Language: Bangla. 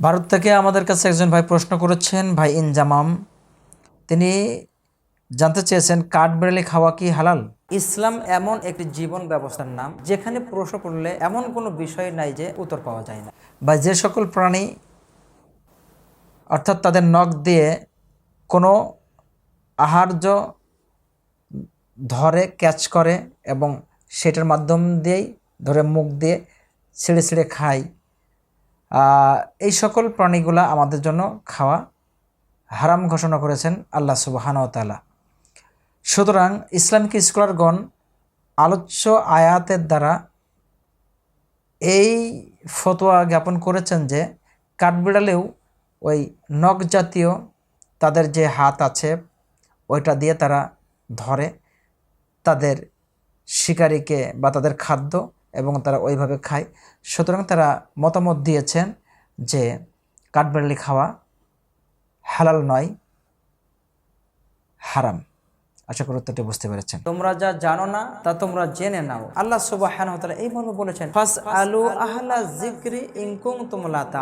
ভারত থেকে আমাদের কাছে একজন ভাই প্রশ্ন করেছেন ভাই ইনজামাম। তিনি জানতে চেয়েছেন কাঠবেড়ালি খাওয়া কি হালাল? ইসলাম এমন একটি জীবন ব্যবস্থার নাম যেখানে প্রশ্ন করলে এমন কোনো বিষয় নাই যে উত্তর পাওয়া যায় না। বা যে সকল প্রাণী অর্থাৎ তাদের নখ দিয়ে কোনো আহার্য ধরে ক্যাচ করে এবং সেটার মাধ্যম দিয়েই ধরে মুখ দিয়ে ছিঁড়ে ছিঁড়ে খায় এই সকল প্রাণীগুলা আমাদের জন্য খাওয়া হারাম ঘোষণা করেছেন আল্লাহ সুবাহানতালা সুতরাং ইসলামিক স্কলারগণ আলোচ্য আয়াতের দ্বারা এই ফতোয়া জ্ঞাপন করেছেন যে কাঠবিড়ালেও ওই নখ জাতীয় তাদের যে হাত আছে, ওইটা দিয়ে তারা ধরে তাদের শিকারীকে বা তাদের খাদ্য এবং তারা ওইভাবে খায়। সুতরাং তারা মতামত দিয়েছেন যে কাঠবেড়ালি খাওয়া হালাল নয়, হারাম। আশা করি উত্তরটি বুঝতে পেরেছেন। তোমরা যা জানো না, তা তোমরা জেনে নাও। আল্লাহ সুবাহ এই মর্ম বলেছেন ফাস আলু ইনকুম তোমলা তা